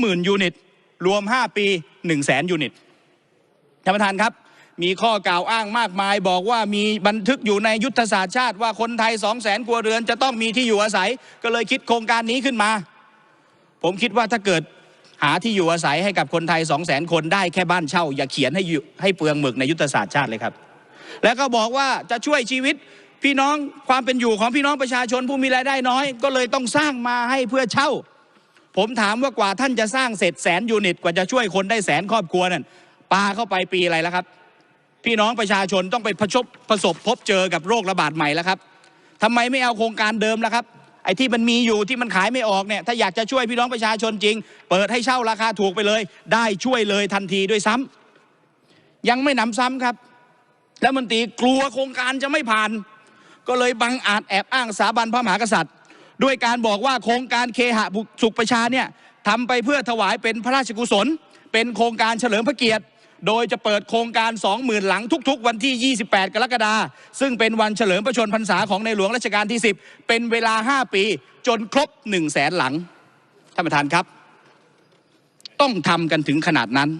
หมื่นยูนิตรวม 5 ปี1 0 0 0 0แสนยูนิตท่านประธานครับ มีข้อกล่าวอ้างมากมาย บอกว่ามีบันทึกอยู่ในยุทธศาสตร์ชาติว่าคนไทย2 0 0แสนครัวเรือนจะต้องมีที่อยู่อาศัย ก็เลยคิดโครงการนี้ขึ้นมา ผมคิดว่าถ้าเกิดหาที่อยู่อาศัยให้กับคนไทย2 0 0แสนคนได้แค่บ้านเช่า อย่าเขียนให้ให้เปลืองหมึกในยุทธศาสตร์ชาติเลยครับ แล้วก็บอกว่าจะช่วยชีวิตพี่น้องความเป็นอยู่ของพี่น้องประชาชนผู้มีรายได้น้อย ก็เลยต้องสร้างมาให้เพื่อเช่า ผมถามว่ากว่าท่านจะสร้างเสร็จแสนยูนิต กว่าจะช่วยคนได้แสนครอบครัวนั่นปาเข้าไปปีอะไรแล้วครับ พี่น้องประชาชนต้องไปประสบประสบพบเจอกับโรคระบาดใหม่แล้วครับทำไมไม่เอาโครงการเดิมล่ะครับไอ้ที่มันมีอยู่ที่มันขายไม่ออกเนี่ยถ้าอยากจะช่วยพี่น้องประชาชนจริง เปิดให้เช่าราคาถูกไปเลย ได้ช่วยเลยทันทีด้วยซ้ำยังไม่หนำซ้ำครับแล้วมนตีกลัวโครงการจะไม่ผ่าน ก็เลยบังอาจแอบอ้างสถาบันพระมหากษัตริย์ ด้วยการบอกว่าโครงการเคหะสุขประชาเนี่ยทำไปเพื่อถวายเป็นพระราชกุศล เป็นโครงการเฉลิมพระเกียรติ โดยจะเปิดโครงการ 20,000 หลังทุก ๆ วันที่ 28 กรกฎาคมซึ่งเป็นวันเฉลิมพระชนพรรษาของในหลวงรัชกาลที่ 10 เป็นเวลา 5 ปี จนครบ 1 0 0 0 0แสนหลังท่านประธานครับ ต้องทำกันถึงขนาดนั้น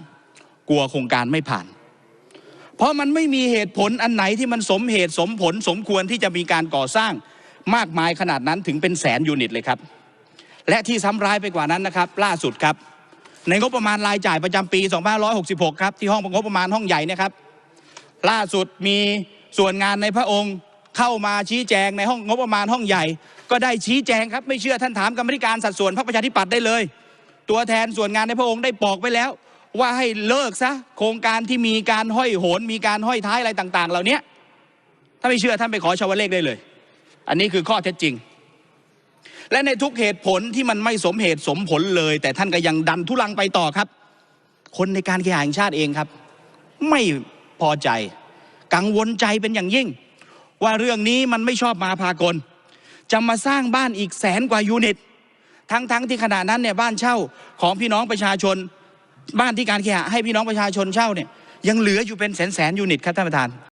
กลัวโครงการไม่ผ่าน เพราะมันไม่มีเหตุผลอันไหนที่มันสมเหตุสมผลสมควรที่จะมีการก่อสร้าง มากมายขนาดนั้นถึงเป็นแสนยูนิตเลยครับ และที่ซ้ำร้ายไปกว่านั้นนะครับ ล่าสุดครับ ในงบประมาณรายจ่ายประจำปี2566 ครับ ที่ห้องงบประมาณห้องใหญ่นะครับ ล่าสุดมีส่วนงานในพระองค์เข้ามาชี้แจงในห้องงบประมาณห้องใหญ่ ก็ได้ชี้แจงครับไม่เชื่อท่านถามกรรมธิการสัดส่วนพรรคประชาธิปัตย์ได้เลย ตัวแทนส่วนงานในพระองค์ได้บอกไปแล้ว ว่าให้เลิกซะโครงการที่มีการห้อยโหนมีการห้อยท้ายอะไรต่าง ๆ เหล่านี้ถ้าไม่เชื่อท่านไปขอชาวเลขได้เลย อันนี้คือข้อเท็จจริง และในทุกเหตุผลที่มันไม่สมเหตุสมผลเลย แต่ท่านก็ยังดันทุลังไปต่อครับ คนในการแข่งชาติเองครับ ไม่พอใจ กังวลใจเป็นอย่างยิ่ง ว่าเรื่องนี้มันไม่ชอบมาพากลจะมาสร้างบ้านอีกแสนกว่ายูนิต ทั้งๆทที่ขณะนั้นเนี่ยบ้านเช่าของพี่น้องประชาชน บ้านที่การเคหะให้พี่น้องประชาชนเช่าเนี่ยยังเหลืออยู่เป็นแสนแสนยูนิตครับท่านประธาน